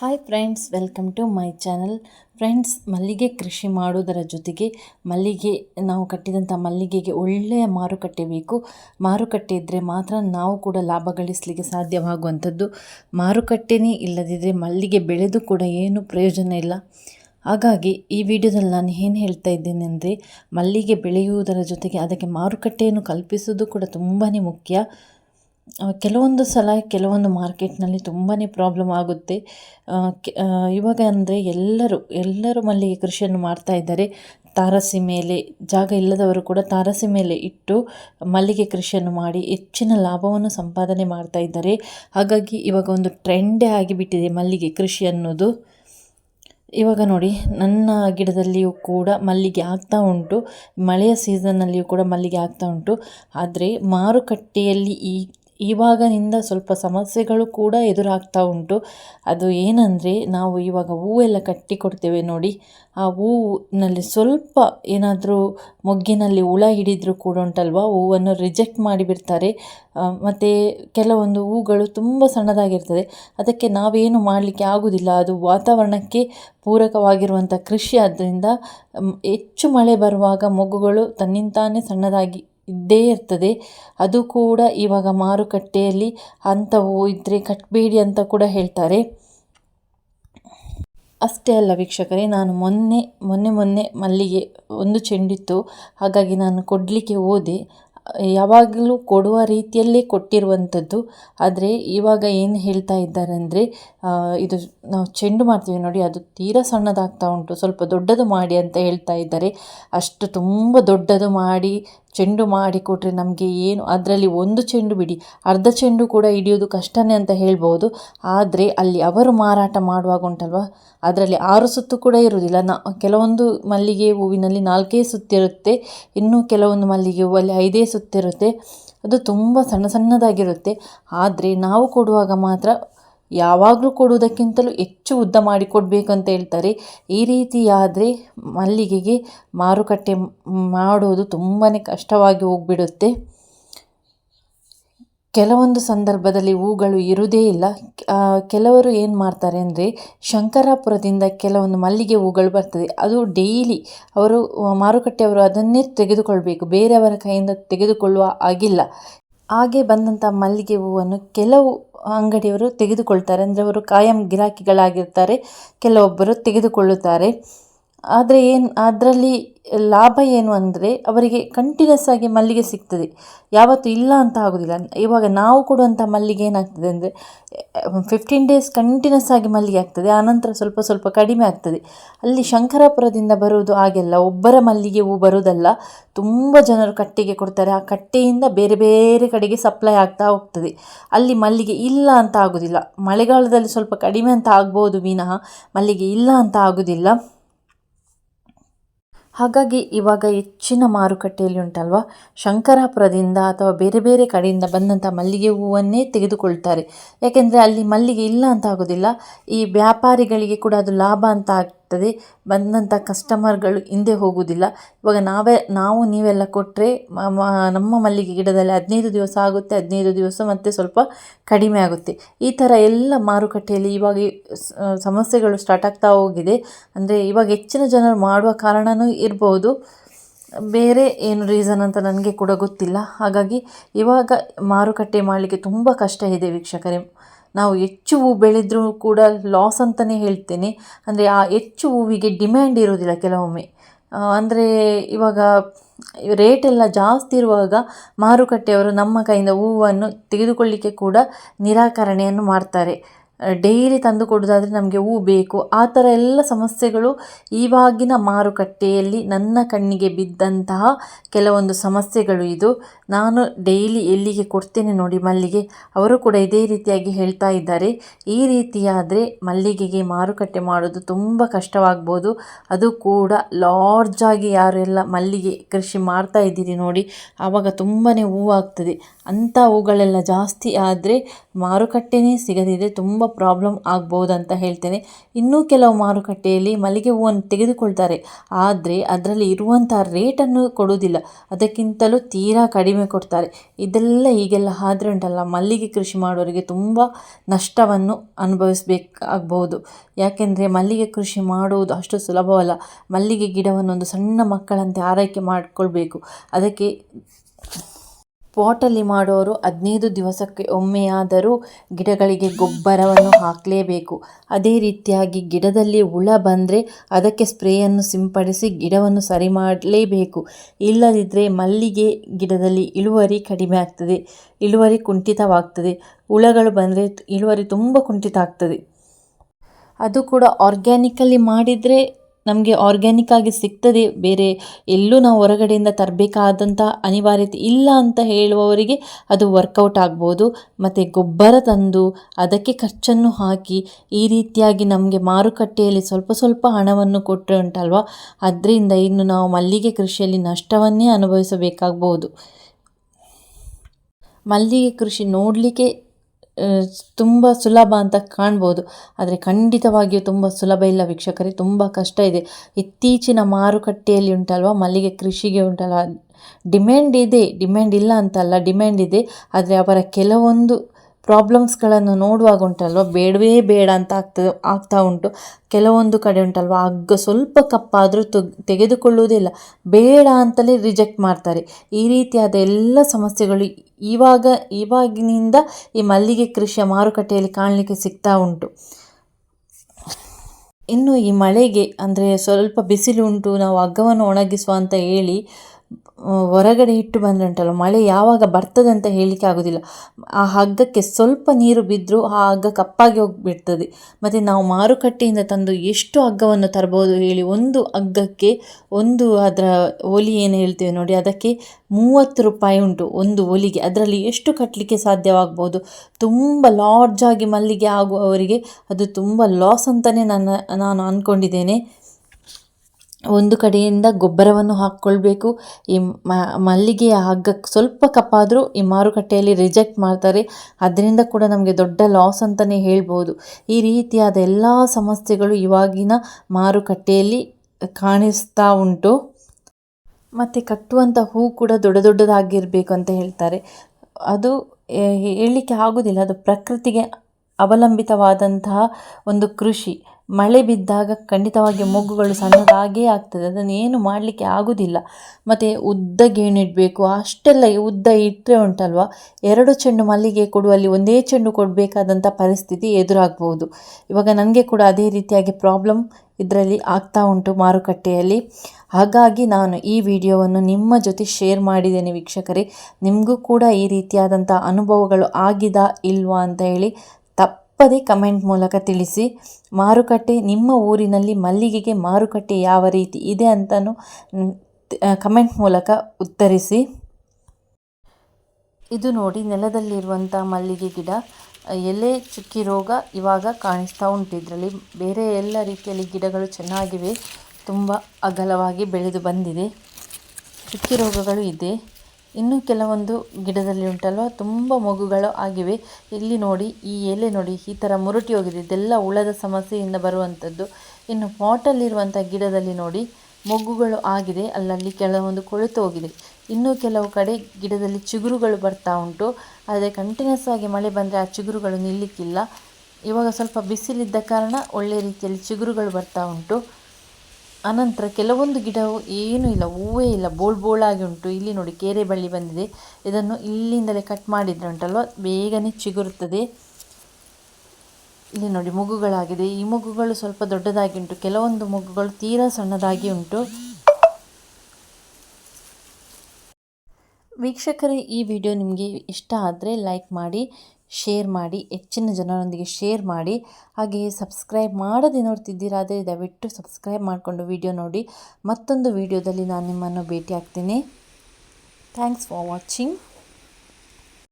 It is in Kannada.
Hi friends welcome to my channel friends ಮಲ್ಲಿಗೆ ಕೃಷಿ ಮಾಡುವುದರ ಜೊತೆಗೆ ಮಲ್ಲಿಗೆ, ನಾವು ಕಟ್ಟಿದಂಥ ಮಲ್ಲಿಗೆಗೆ ಒಳ್ಳೆಯ ಮಾರುಕಟ್ಟೆ ಬೇಕು. ಮಾರುಕಟ್ಟೆ ಇದ್ದರೆ ಮಾತ್ರ ನಾವು ಕೂಡ ಲಾಭ ಗಳಿಸಲಿಕ್ಕೆ ಸಾಧ್ಯವಾಗುವಂಥದ್ದು. ಮಾರುಕಟ್ಟೆನೇ ಇಲ್ಲದಿದ್ದರೆ ಮಲ್ಲಿಗೆ ಬೆಳೆದು ಕೂಡ ಏನು ಪ್ರಯೋಜನ ಇಲ್ಲ. ಹಾಗಾಗಿ ಈ ವಿಡಿಯೋದಲ್ಲಿ ನಾನು ಏನು ಹೇಳ್ತಾ ಇದ್ದೇನೆ ಅಂದರೆ ಮಲ್ಲಿಗೆ ಬೆಳೆಯುವುದರ ಜೊತೆಗೆ ಅದಕ್ಕೆ ಮಾರುಕಟ್ಟೆಯನ್ನು ಕಲ್ಪಿಸುವುದು ಕೂಡ ತುಂಬಾ ಮುಖ್ಯ. ಕೆಲವೊಂದು ಸಲ ಕೆಲವೊಂದು ಮಾರ್ಕೆಟ್ನಲ್ಲಿ ತುಂಬಾ ಪ್ರಾಬ್ಲಮ್ ಆಗುತ್ತೆ. ಇವಾಗ ಅಂದರೆ ಎಲ್ಲರೂ ಎಲ್ಲರೂ ಮಲ್ಲಿಗೆ ಕೃಷಿಯನ್ನು ಮಾಡ್ತಾ ಇದ್ದಾರೆ. ತಾರಸಿ ಮೇಲೆ, ಜಾಗ ಇಲ್ಲದವರು ಕೂಡ ತಾರಸಿ ಮೇಲೆ ಇಟ್ಟು ಮಲ್ಲಿಗೆ ಕೃಷಿಯನ್ನು ಮಾಡಿ ಹೆಚ್ಚಿನ ಲಾಭವನ್ನು ಸಂಪಾದನೆ ಮಾಡ್ತಾ ಇದ್ದಾರೆ. ಹಾಗಾಗಿ ಇವಾಗ ಒಂದು ಟ್ರೆಂಡೇ ಆಗಿಬಿಟ್ಟಿದೆ ಮಲ್ಲಿಗೆ ಕೃಷಿ ಅನ್ನೋದು. ಇವಾಗ ನೋಡಿ, ನನ್ನ ಗಿಡದಲ್ಲಿಯೂ ಕೂಡ ಮಲ್ಲಿಗೆ ಆಗ್ತಾ ಉಂಟು. ಮಳೆಯ ಸೀಸನ್ನಲ್ಲಿಯೂ ಕೂಡ ಮಲ್ಲಿಗೆ ಆಗ್ತಾ ಉಂಟು. ಆದರೆ ಮಾರುಕಟ್ಟೆಯಲ್ಲಿ ಈ ಇವಾಗಿನಿಂದ ಸ್ವಲ್ಪ ಸಮಸ್ಯೆಗಳು ಕೂಡ ಎದುರಾಗ್ತಾ ಉಂಟು. ಅದು ಏನಂದರೆ, ನಾವು ಇವಾಗ ಹೂವೆಲ್ಲ ಕಟ್ಟಿಕೊಡ್ತೇವೆ ನೋಡಿ. ಆ ಹೂವಿನಲ್ಲಿ ಸ್ವಲ್ಪ ಏನಾದರೂ ಮೊಗ್ಗಿನಲ್ಲಿ ಹುಳ ಹಿಡಿದರೂ ಕೂಡ ಉಂಟಲ್ವ? ಹೂವನ್ನು ರಿಜೆಕ್ಟ್ ಮಾಡಿಬಿಡ್ತಾರೆ ಮತ್ತು ಕೆಲವೊಂದು ಹೂಗಳು ತುಂಬ ಸಣ್ಣದಾಗಿರ್ತದೆ. ಅದಕ್ಕೆ ನಾವೇನು ಮಾಡಲಿಕ್ಕೆ ಆಗುವುದಿಲ್ಲ ಅದು ವಾತಾವರಣಕ್ಕೆ ಪೂರಕವಾಗಿರುವಂಥ ಕೃಷಿ. ಆದ್ದರಿಂದ ಹೆಚ್ಚು ಮಳೆ ಬರುವಾಗ ಮೊಗ್ಗುಗಳು ತನ್ನಿಂತಾನೇ ಸಣ್ಣದಾಗಿ ಇದ್ದೇ ಇರ್ತದೆ. ಅದು ಕೂಡ ಇವಾಗ ಮಾರುಕಟ್ಟೆಯಲ್ಲಿ ಅಂಥವು ಇದ್ದರೆ ಕಟ್ಟಬೇಡಿ ಅಂತ ಕೂಡ ಹೇಳ್ತಾರೆ. ಅಷ್ಟೇ ಅಲ್ಲ ವೀಕ್ಷಕರೇ, ನಾನು ಮೊನ್ನೆ ಮೊನ್ನೆ ಮೊನ್ನೆ ಮಲ್ಲಿಗೆ ಒಂದು ಚೆಂಡಿತ್ತು. ಹಾಗಾಗಿ ನಾನು ಕೊಡಲಿಕ್ಕೆ ಹೋದೆ. ಯಾವಾಗಲೂ ಕೊಡುವ ರೀತಿಯಲ್ಲೇ ಕೊಟ್ಟಿರುವಂಥದ್ದು. ಆದರೆ ಇವಾಗ ಏನು ಹೇಳ್ತಾ ಇದ್ದಾರೆ ಅಂದರೆ ಇದು ನಾವು ಚೆಂಡು ಮಾಡ್ತೀವಿ ನೋಡಿ, ಅದು ತೀರಾ ಸಣ್ಣದಾಗ್ತಾ ಉಂಟು. ಸ್ವಲ್ಪ ದೊಡ್ಡದು ಮಾಡಿ ಅಂತ ಹೇಳ್ತಾ ಇದ್ದಾರೆ. ಅಷ್ಟು ತುಂಬ ದೊಡ್ಡದು ಮಾಡಿ ಚೆಂಡು ಮಾಡಿ ಕೊಟ್ಟರೆ ನಮಗೆ ಏನು, ಅದರಲ್ಲಿ ಒಂದು ಚೆಂಡು ಬಿಡಿ, ಅರ್ಧ ಚೆಂಡು ಕೂಡ ಹಿಡಿಯೋದು ಕಷ್ಟನೇ ಅಂತ ಹೇಳ್ಬೋದು. ಆದರೆ ಅಲ್ಲಿ ಅವರು ಮಾರಾಟ ಮಾಡುವಾಗ ಉಂಟಲ್ವ, ಅದರಲ್ಲಿ ಆರು ಸುತ್ತು ಕೂಡ ಇರುವುದಿಲ್ಲ. ನಾ, ಕೆಲವೊಂದು ಮಲ್ಲಿಗೆ ಹೂವಿನಲ್ಲಿ ನಾಲ್ಕೇ ಸುತ್ತಿರುತ್ತೆ ಇನ್ನು ಕೆಲವೊಂದು ಮಲ್ಲಿಗೆ ಹೂವಲ್ಲಿ ಐದೇ ಸುತ್ತಿರುತ್ತೆ ಅದು ತುಂಬ ಸಣ್ಣ ಸಣ್ಣದಾಗಿರುತ್ತೆ. ಆದರೆ ನಾವು ಕೊಡುವಾಗ ಮಾತ್ರ ಯಾವಾಗಲೂ ಕೊಡುವುದಕ್ಕಿಂತಲೂ ಹೆಚ್ಚು ಉದ್ದ ಮಾಡಿ ಕೊಡಬೇಕಂತ ಹೇಳ್ತಾರೆ. ಈ ರೀತಿಯಾದರೆ ಮಲ್ಲಿಗೆಗೆ ಮಾರುಕಟ್ಟೆ ಮಾಡುವುದು ತುಂಬಾ ಕಷ್ಟವಾಗಿ ಹೋಗ್ಬಿಡುತ್ತೆ. ಕೆಲವೊಂದು ಸಂದರ್ಭದಲ್ಲಿ ಹೂಗಳು ಇರುವುದೇ ಇಲ್ಲ. ಕೆಲವರು ಏನು ಮಾಡ್ತಾರೆ ಅಂದರೆ ಶಂಕರಾಪುರದಿಂದ ಕೆಲವೊಂದು ಮಲ್ಲಿಗೆ ಹೂಗಳು ಬರ್ತದೆ. ಅದು ಡೈಲಿ ಅವರು ಮಾರುಕಟ್ಟೆಯವರು ಅದನ್ನೇ ತೆಗೆದುಕೊಳ್ಬೇಕು. ಬೇರೆಯವರ ಕೈಯಿಂದ ತೆಗೆದುಕೊಳ್ಳುವ ಆಗಿಲ್ಲ ಹಾಗೆ ಬಂದಂಥ ಮಲ್ಲಿಗೆ ಹೂವನ್ನು ಕೆಲವು ಅಂಗಡಿಯವರು ತೆಗೆದುಕೊಳ್ತಾರೆ. ಅಂದರೆ ಅವರು ಕಾಯಂ ಗಿರಾಕಿಗಳಾಗಿರ್ತಾರೆ. ಕೆಲವೊಬ್ಬರು ತೆಗೆದುಕೊಳ್ಳುತ್ತಾರೆ. ಆದರೆ ಏನು, ಅದರಲ್ಲಿ ಲಾಭ ಏನು ಅಂದರೆ ಅವರಿಗೆ ಕಂಟಿನ್ಯೂಸ್ ಆಗಿ ಮಲ್ಲಿಗೆ ಸಿಗ್ತದೆ. ಯಾವತ್ತೂ ಇಲ್ಲ ಅಂತ ಆಗೋದಿಲ್ಲ. ಇವಾಗ ನಾವು ಕೊಡುವಂಥ ಮಲ್ಲಿಗೆ ಏನಾಗ್ತದೆ ಅಂದರೆ ಫಿಫ್ಟೀನ್ ಡೇಸ್ ಕಂಟಿನ್ಯೂಸ್ ಆಗಿ ಮಲ್ಲಿಗೆ ಆಗ್ತದೆ. ಆನಂತರ ಸ್ವಲ್ಪ ಸ್ವಲ್ಪ ಕಡಿಮೆ ಆಗ್ತದೆ. ಅಲ್ಲಿ ಶಂಕರಾಪುರದಿಂದ ಬರುವುದು ಹಾಗೆಲ್ಲ. ಒಬ್ಬರ ಮಲ್ಲಿಗೆ ಹೂ ಬರುವುದಲ್ಲ. ತುಂಬ ಜನರು ಕಟ್ಟೆಗೆ ಕೊಡ್ತಾರೆ. ಆ ಕಟ್ಟೆಯಿಂದ ಬೇರೆ ಬೇರೆ ಕಡೆಗೆ ಸಪ್ಲೈ ಆಗ್ತಾ ಹೋಗ್ತದೆ. ಅಲ್ಲಿ ಮಲ್ಲಿಗೆ ಇಲ್ಲ ಅಂತ ಆಗೋದಿಲ್ಲ. ಮಳೆಗಾಲದಲ್ಲಿ ಸ್ವಲ್ಪ ಕಡಿಮೆ ಅಂತ ಆಗ್ಬೋದು. ವಿನಃ ಮಲ್ಲಿಗೆ ಇಲ್ಲ ಅಂತ ಆಗೋದಿಲ್ಲ. ಹಾಗಾಗಿ ಇವಾಗ ಹೆಚ್ಚಿನ ಮಾರುಕಟ್ಟೆಯಲ್ಲಿ ಉಂಟಲ್ವ? ಶಂಕರಾಪುರದಿಂದ ಅಥವಾ ಬೇರೆ ಬೇರೆ ಕಡೆಯಿಂದ ಬಂದಂಥ ಮಲ್ಲಿಗೆ ಹೂವನ್ನೇ ತೆಗೆದುಕೊಳ್ತಾರೆ. ಯಾಕೆಂದರೆ ಅಲ್ಲಿ ಮಲ್ಲಿಗೆ ಇಲ್ಲ ಅಂತ ಆಗೋದಿಲ್ಲ. ಈ ವ್ಯಾಪಾರಿಗಳಿಗೆ ಕೂಡ ಅದು ಲಾಭ ಅಂತ ಆಗ್ತದೆ. ಬಂದಂಥ ಕಸ್ಟಮರ್ಗಳು ಹಿಂದೆ ಹೋಗುವುದಿಲ್ಲ ಇವಾಗ ನಾವೇ, ನಾವು ನೀವೆಲ್ಲ ಕೊಟ್ಟರೆ ನಮ್ಮ ಮಲ್ಲಿಗೆ ಗಿಡದಲ್ಲಿ ಹದಿನೈದು ದಿವಸ ಆಗುತ್ತೆ, ಹದಿನೈದು ದಿವಸ ಮತ್ತೆ ಸ್ವಲ್ಪ ಕಡಿಮೆ ಆಗುತ್ತೆ. ಈ ಥರ ಎಲ್ಲ ಮಾರುಕಟ್ಟೆಯಲ್ಲಿ ಇವಾಗ ಸಮಸ್ಯೆಗಳು ಸ್ಟಾರ್ಟ್ ಆಗ್ತಾ ಹೋಗಿದೆ. ಅಂದರೆ ಇವಾಗ ಹೆಚ್ಚಿನ ಜನರು ಮಾಡುವ ಕಾರಣವೂ ಇರ್ಬೋದು. ಬೇರೆ ಏನು ರೀಸನ್ ಅಂತ ನನಗೆ ಕೂಡ ಗೊತ್ತಿಲ್ಲ. ಹಾಗಾಗಿ ಇವಾಗ ಮಾರುಕಟ್ಟೆ ಮಾಡಲಿಕ್ಕೆ ತುಂಬ ಕಷ್ಟ ಇದೆ ವೀಕ್ಷಕರೇ. ನಾವು ಹೆಚ್ಚು ಹೂ ಬೆಳೆದರೂ ಕೂಡ ಲಾಸ್ ಅಂತಲೇ ಹೇಳ್ತೇನೆ. ಅಂದರೆ ಆ ಹೆಚ್ಚು ಹೂವಿಗೆ ಡಿಮ್ಯಾಂಡ್ ಇರೋದಿಲ್ಲ ಕೆಲವೊಮ್ಮೆ. ಅಂದರೆ ಇವಾಗ ರೇಟ್ ಎಲ್ಲ ಜಾಸ್ತಿ ಇರುವಾಗ ಮಾರುಕಟ್ಟೆಯವರು ನಮ್ಮ ಕೈಯಿಂದ ಹೂವನ್ನು ತೆಗೆದುಕೊಳ್ಳಿಕ್ಕೆ ಕೂಡ ನಿರಾಕರಣೆಯನ್ನು ಮಾಡ್ತಾರೆ. ಡೈಲಿ ತಂದು ಕೊಡೋದಾದರೆ ನಮಗೆ ಹೂ ಬೇಕು. ಆ ಥರ ಎಲ್ಲ ಸಮಸ್ಯೆಗಳು ಇವಾಗಿನ ಮಾರುಕಟ್ಟೆಯಲ್ಲಿ ನನ್ನ ಕಣ್ಣಿಗೆ ಬಿದ್ದಂತಹ ಕೆಲವೊಂದು ಸಮಸ್ಯೆಗಳು ಇದು. ನಾನು ಡೈಲಿ ಎಲ್ಲಿಗೆ ಕೊಡ್ತೇನೆ ನೋಡಿ ಮಲ್ಲಿಗೆ. ಅವರು ಕೂಡ ಇದೇ ರೀತಿಯಾಗಿ ಹೇಳ್ತಾ ಇದ್ದಾರೆ. ಈ ರೀತಿಯಾದರೆ ಮಲ್ಲಿಗೆಗೆ ಮಾರುಕಟ್ಟೆ ಮಾಡೋದು ತುಂಬ ಕಷ್ಟವಾಗ್ಬೋದು. ಅದು ಕೂಡ ಲಾರ್ಜ್ ಆಗಿ ಯಾರೆಲ್ಲ ಮಲ್ಲಿಗೆ ಕೃಷಿ ಮಾಡ್ತಾ ಇದ್ದೀರಿ ನೋಡಿ, ಆವಾಗ ತುಂಬಾ ಹೂವಾಗ್ತದೆ. ಅಂಥ ಹೂಗಳೆಲ್ಲ ಜಾಸ್ತಿ ಆದರೆ ಮಾರುಕಟ್ಟೆನೇ ಸಿಗದಿದೆ ತುಂಬ ಪ್ರಾಬ್ಲಮ್ ಆಗ್ಬೋದು ಅಂತ ಹೇಳ್ತೇನೆ. ಇನ್ನೂ ಕೆಲವು ಮಾರುಕಟ್ಟೆಯಲ್ಲಿ ಮಲ್ಲಿಗೆ ಹೂವನ್ನು ತೆಗೆದುಕೊಳ್ತಾರೆ. ಆದರೆ ಅದರಲ್ಲಿ ಇರುವಂಥ ರೇಟನ್ನು ಕೊಡುವುದಿಲ್ಲ. ಅದಕ್ಕಿಂತಲೂ ತೀರಾ ಕಡಿಮೆ ಕೊಡ್ತಾರೆ. ಇದೆಲ್ಲ ಹೀಗೆಲ್ಲ ಆದ್ರೆ ಉಂಟಲ್ಲ, ಮಲ್ಲಿಗೆ ಕೃಷಿ ಮಾಡೋರಿಗೆ ತುಂಬ ನಷ್ಟವನ್ನು ಅನುಭವಿಸಬೇಕಾಗ್ಬೋದು. ಯಾಕೆಂದರೆ ಮಲ್ಲಿಗೆ ಕೃಷಿ ಮಾಡುವುದು ಅಷ್ಟು ಸುಲಭವಲ್ಲ. ಮಲ್ಲಿಗೆ ಗಿಡವನ್ನು ಒಂದು ಸಣ್ಣ ಮಕ್ಕಳಂತೆ ಆರೈಕೆ ಮಾಡಿಕೊಳ್ಬೇಕು. ಅದಕ್ಕೆ ಪಾಟಲ್ಲಿ ಮಾಡುವವರು ಹದಿನೈದು ದಿವಸಕ್ಕೆ ಒಮ್ಮೆಯಾದರೂ ಗಿಡಗಳಿಗೆ ಗೊಬ್ಬರವನ್ನು ಹಾಕಲೇಬೇಕು. ಅದೇ ರೀತಿಯಾಗಿ ಗಿಡದಲ್ಲಿ ಹುಳ ಬಂದರೆ ಅದಕ್ಕೆ ಸ್ಪ್ರೇಯನ್ನು ಸಿಂಪಡಿಸಿ ಗಿಡವನ್ನು ಸರಿ ಮಾಡಲೇಬೇಕು. ಇಲ್ಲದಿದ್ದರೆ ಮಲ್ಲಿಗೆ ಗಿಡದಲ್ಲಿ ಇಳುವರಿ ಕಡಿಮೆ ಆಗ್ತದೆ, ಇಳುವರಿ ಕುಂಠಿತವಾಗ್ತದೆ. ಹುಳಗಳು ಬಂದರೆ ಇಳುವರಿ ತುಂಬ ಕುಂಠಿತ ಆಗ್ತದೆ. ಅದು ಕೂಡ ಆರ್ಗ್ಯಾನಿಕಲ್ಲಿ ಮಾಡಿದರೆ ನಮಗೆ ಆರ್ಗ್ಯಾನಿಕ್ ಆಗಿ ಸಿಗ್ತದೆ. ಬೇರೆ ಎಲ್ಲೂ ನಾವು ಹೊರಗಡೆಯಿಂದ ತರಬೇಕಾದಂಥ ಅನಿವಾರ್ಯತೆ ಇಲ್ಲ ಅಂತ ಹೇಳುವವರಿಗೆ ಅದು ವರ್ಕೌಟ್ ಆಗ್ಬೋದು. ಮತ್ತು ಗೊಬ್ಬರ ತಂದು ಅದಕ್ಕೆ ಖರ್ಚನ್ನು ಹಾಕಿ ಈ ರೀತಿಯಾಗಿ ನಮಗೆ ಮಾರುಕಟ್ಟೆಯಲ್ಲಿ ಸ್ವಲ್ಪ ಸ್ವಲ್ಪ ಹಣವನ್ನು ಕೊಟ್ಟರೆ ಉಂಟಲ್ವ? ಅದರಿಂದ ಇನ್ನು ನಾವು ಮಲ್ಲಿಗೆ ಕೃಷಿಯಲ್ಲಿ ನಷ್ಟವನ್ನೇ ಅನುಭವಿಸಬೇಕಾಗ್ಬೋದು. ಮಲ್ಲಿಗೆ ಕೃಷಿ ನೋಡಲಿಕ್ಕೆ ತುಂಬ ಸುಲಭ ಅಂತ ಕಾಣ್ಬೋದು. ಆದರೆ ಖಂಡಿತವಾಗಿಯೂ ತುಂಬ ಸುಲಭ ಇಲ್ಲ ವೀಕ್ಷಕರೇ, ತುಂಬ ಕಷ್ಟ ಇದೆ. ಇತ್ತೀಚಿನ ಮಾರುಕಟ್ಟೆಯಲ್ಲಿ ಉಂಟಲ್ವ, ಮಲ್ಲಿಗೆ ಕೃಷಿಗೆ ಉಂಟಲ್ವ? ಡಿಮ್ಯಾಂಡ್ ಇದೆ, ಡಿಮ್ಯಾಂಡ್ ಇಲ್ಲ ಅಂತಲ್ಲ, ಡಿಮ್ಯಾಂಡ್ ಇದೆ. ಆದರೆ ಅವರ ಕೆಲವೊಂದು ಪ್ರಾಬ್ಲಮ್ಸ್ಗಳನ್ನು ನೋಡುವಾಗ ಉಂಟಲ್ವ? ಬೇಡವೇ ಬೇಡ ಅಂತ ಆಗ್ತದೆ ಆಗ್ತಾ ಉಂಟು. ಕೆಲವೊಂದು ಕಡೆ ಉಂಟಲ್ವ? ಹಗ್ಗ ಸ್ವಲ್ಪ ಕಪ್ಪಾದರೂ ತೆಗೆದುಕೊಳ್ಳುವುದಿಲ್ಲ. ಬೇಡ ಅಂತಲೇ ರಿಜೆಕ್ಟ್ ಮಾಡ್ತಾರೆ. ಈ ರೀತಿಯಾದ ಎಲ್ಲ ಸಮಸ್ಯೆಗಳು ಇವಾಗ, ಇವಾಗಿನಿಂದ ಈ ಮಲ್ಲಿಗೆ ಕೃಷಿಯ ಮಾರುಕಟ್ಟೆಯಲ್ಲಿ ಕಾಣಲಿಕ್ಕೆ ಸಿಗ್ತಾ ಉಂಟು. ಇನ್ನು ಈ ಮಳೆಗೆ ಅಂದರೆ ಸ್ವಲ್ಪ ಬಿಸಿಲು ಉಂಟು, ನಾವು ಹಗ್ಗವನ್ನು ಒಣಗಿಸುವ ಅಂತ ಹೇಳಿ ಹೊರಗಡೆ ಇಟ್ಟು ಬಂದರೆ ಉಂಟಲ್ಲ ಮಳೆ ಯಾವಾಗ ಬರ್ತದೆ ಅಂತ ಹೇಳಲಿಕ್ಕೆ ಆಗೋದಿಲ್ಲ. ಆ ಹಗ್ಗಕ್ಕೆ ಸ್ವಲ್ಪ ನೀರು ಬಿದ್ದರೂ ಆ ಹಗ್ಗ ಕಪ್ಪಾಗಿ ಹೋಗಿಬಿಡ್ತದೆ. ಮತ್ತು ನಾವು ಮಾರುಕಟ್ಟೆಯಿಂದ ತಂದು ಎಷ್ಟು ಹಗ್ಗವನ್ನು ತರಬಹುದು ಹೇಳಿ, ಒಂದು ಹಗ್ಗಕ್ಕೆ ಒಂದು ಅದರ ಒಲಿ ಏನು ಹೇಳ್ತೇವೆ ನೋಡಿ, ಅದಕ್ಕೆ ಮೂವತ್ತು ರೂಪಾಯಿ ಉಂಟು ಒಂದು ಒಲಿಗೆ. ಅದರಲ್ಲಿ ಎಷ್ಟು ಕಟ್ಟಲಿಕ್ಕೆ ಸಾಧ್ಯವಾಗ್ಬೋದು? ತುಂಬ ಲಾರ್ಜಾಗಿ ಮಲ್ಲಿಗೆ ಆಗುವವರಿಗೆ ಅದು ತುಂಬ ಲಾಸ್ ಅಂತಲೇ ನನ್ನ, ನಾನು ಅಂದ್ಕೊಂಡಿದ್ದೇನೆ ಒಂದು ಕಡೆಯಿಂದ ಗೊಬ್ಬರವನ್ನು ಹಾಕ್ಕೊಳ್ಬೇಕು. ಈ ಮಲ್ಲಿಗೆಯ ಹಗ್ಗಕ್ಕೆ ಸ್ವಲ್ಪ ಕಪ್ಪಾದರೂ ಈ ಮಾರುಕಟ್ಟೆಯಲ್ಲಿ ರಿಜೆಕ್ಟ್ ಮಾಡ್ತಾರೆ. ಅದರಿಂದ ಕೂಡ ನಮಗೆ ದೊಡ್ಡ ಲಾಸ್ ಅಂತಲೇ ಹೇಳ್ಬೋದು. ಈ ರೀತಿಯಾದ ಎಲ್ಲ ಸಮಸ್ಯೆಗಳು ಇವಾಗಿನ ಮಾರುಕಟ್ಟೆಯಲ್ಲಿ ಕಾಣಿಸ್ತಾ ಉಂಟು. ಮತ್ತು ಕಟ್ಟುವಂಥ ಹೂ ಕೂಡ ದೊಡ್ಡ ದೊಡ್ಡದಾಗಿರಬೇಕು ಅಂತ ಹೇಳ್ತಾರೆ. ಅದು ಹೇಳಲಿಕ್ಕೆ ಆಗೋದಿಲ್ಲ. ಅದು ಪ್ರಕೃತಿಗೆ ಅವಲಂಬಿತವಾದಂತಹ ಒಂದು ಕೃಷಿ. ಮಳೆ ಬಿದ್ದಾಗ ಖಂಡಿತವಾಗಿ ಮೊಗ್ಗುಗಳು ಸಣ್ಣದಾಗಿಯೇ ಆಗ್ತದೆ. ಅದನ್ನು ಏನು ಮಾಡಲಿಕ್ಕೆ ಆಗೋದಿಲ್ಲ. ಮತ್ತು ಉದ್ದ ಗೇಣಿಡಬೇಕು. ಅಷ್ಟೆಲ್ಲ ಉದ್ದ ಇಟ್ಟರೆ ಉಂಟಲ್ವ? ಎರಡು ಚೆಂಡು ಮಲ್ಲಿಗೆ ಕೊಡುವಲ್ಲಿ ಒಂದೇ ಚೆಂಡು ಕೊಡಬೇಕಾದಂಥ ಪರಿಸ್ಥಿತಿ ಎದುರಾಗ್ಬೋದು. ಇವಾಗ ನನಗೆ ಕೂಡ ಅದೇ ರೀತಿಯಾಗಿ ಪ್ರಾಬ್ಲಮ್ ಇದರಲ್ಲಿ ಆಗ್ತಾ ಉಂಟು ಮಾರುಕಟ್ಟೆಯಲ್ಲಿ. ಹಾಗಾಗಿ ನಾನು ಈ ವಿಡಿಯೋವನ್ನು ನಿಮ್ಮ ಜೊತೆ ಶೇರ್ ಮಾಡಿದ್ದೇನೆ ವೀಕ್ಷಕರೇ. ನಿಮಗೂ ಕೂಡ ಈ ರೀತಿಯಾದಂಥ ಅನುಭವಗಳು ಆಗಿದಾ ಇಲ್ವಾ ಅಂತ ಹೇಳಿ ತಪ್ಪದೇ ಕಮೆಂಟ್ ಮೂಲಕ ತಿಳಿಸಿ, ಮಾರುಕಟ್ಟೆ ನಿಮ್ಮ ಊರಿನಲ್ಲಿ ಮಲ್ಲಿಗೆಗೆ ಮಾರುಕಟ್ಟೆ ಯಾವ ರೀತಿ ಇದೆ ಅಂತಲೂ ಕಮೆಂಟ್ ಮೂಲಕ ಉತ್ತರಿಸಿ. ಇದು ನೋಡಿ, ನೆಲದಲ್ಲಿರುವಂಥ ಮಲ್ಲಿಗೆ ಗಿಡ ಎಲೆ ಚುಕ್ಕಿ ರೋಗ ಇವಾಗ ಕಾಣಿಸ್ತಾ ಉಂಟು. ಇದರಲ್ಲಿ ಬೇರೆ ಎಲ್ಲ ರೀತಿಯಲ್ಲಿ ಗಿಡಗಳು ಚೆನ್ನಾಗಿವೆ. ತುಂಬ ಅಗಲವಾಗಿ ಬೆಳೆದು ಬಂದಿದೆ. ಚುಕ್ಕಿ ರೋಗಗಳು ಇದೆ. ಇನ್ನು ಕೆಲವೊಂದು ಗಿಡದಲ್ಲಿ ಉಂಟಲ್ವ? ತುಂಬ ಮಗುಗಳು ಆಗಿವೆ. ಇಲ್ಲಿ ನೋಡಿ, ಈ ಎಲೆ ನೋಡಿ, ಈ ಥರ ಮುರುಟಿ ಹೋಗಿದೆ. ಇದೆಲ್ಲ ಉಳದ ಸಮಸ್ಯೆಯಿಂದ ಬರುವಂಥದ್ದು ಇನ್ನು ಪಾಟಲ್ಲಿರುವಂಥ ಗಿಡದಲ್ಲಿ ನೋಡಿ ಮೊಗ್ಗುಗಳು ಆಗಿದೆ. ಅಲ್ಲಲ್ಲಿ ಕೆಲವೊಂದು ಕೊಳೆತು ಹೋಗಿದೆ. ಇನ್ನೂ ಕೆಲವು ಕಡೆ ಗಿಡದಲ್ಲಿ ಚಿಗುರುಗಳು ಬರ್ತಾ ಉಂಟು. ಆದರೆ ಕಂಟಿನ್ಯೂಸ್ ಆಗಿ ಮಳೆ ಬಂದರೆ ಆ ಚಿಗುರುಗಳು ನಿಲ್ಲಿಕ್ಕಿಲ್ಲ. ಇವಾಗ ಸ್ವಲ್ಪ ಬಿಸಿಲಿದ್ದ ಕಾರಣ ಒಳ್ಳೆಯ ರೀತಿಯಲ್ಲಿ ಚಿಗುರುಗಳು ಬರ್ತಾ ಉಂಟು. ಅನಂತರ ಕೆಲವೊಂದು ಗಿಡವು ಏನೂ ಇಲ್ಲ, ಹೂವೇ ಇಲ್ಲ, ಬೋಳ್ ಬೋಳಾಗಿ ಉಂಟು. ಇಲ್ಲಿ ನೋಡಿ ಕೇರೆ ಬಳ್ಳಿ ಬಂದಿದೆ. ಇದನ್ನು ಇಲ್ಲಿಂದಲೇ ಕಟ್ ಮಾಡಿದರೆ ಉಂಟಲ್ವ? ಬೇಗನೆ ಚಿಗುರುತ್ತದೆ. ಇಲ್ಲಿ ನೋಡಿ ಮೊಗ್ಗುಗಳಾಗಿದೆ. ಈ ಮೊಗ್ಗುಗಳು ಸ್ವಲ್ಪ ದೊಡ್ಡದಾಗಿ ಉಂಟು. ಕೆಲವೊಂದು ಮೊಗ್ಗುಗಳು ತೀರಾ ಸಣ್ಣದಾಗಿ ಉಂಟು. ವೀಕ್ಷಕರೇ, ಈ ವಿಡಿಯೋ ನಿಮಗೆ ಇಷ್ಟ ಆದರೆ ಲೈಕ್ ಮಾಡಿ ಶೇರ್ ಮಾಡಿ, ಹೆಚ್ಚಿನ ಜನರೊಂದಿಗೆ ಶೇರ್ ಮಾಡಿ, ಹಾಗೆಯೇ ಸಬ್ಸ್ಕ್ರೈಬ್ ಮಾಡದೆ ನೋಡ್ತಿದ್ದೀರಾದರೆ ದಯವಿಟ್ಟು ಸಬ್ಸ್ಕ್ರೈಬ್ ಮಾಡಿಕೊಂಡು ವಿಡಿಯೋ ನೋಡಿ. ಮತ್ತೊಂದು ವಿಡಿಯೋದಲ್ಲಿ ನಾನು ನಿಮ್ಮನ್ನು ಭೇಟಿ ಆಗ್ತೀನಿ ಥ್ಯಾಂಕ್ಸ್ ಫಾರ್ ವಾಚಿಂಗ್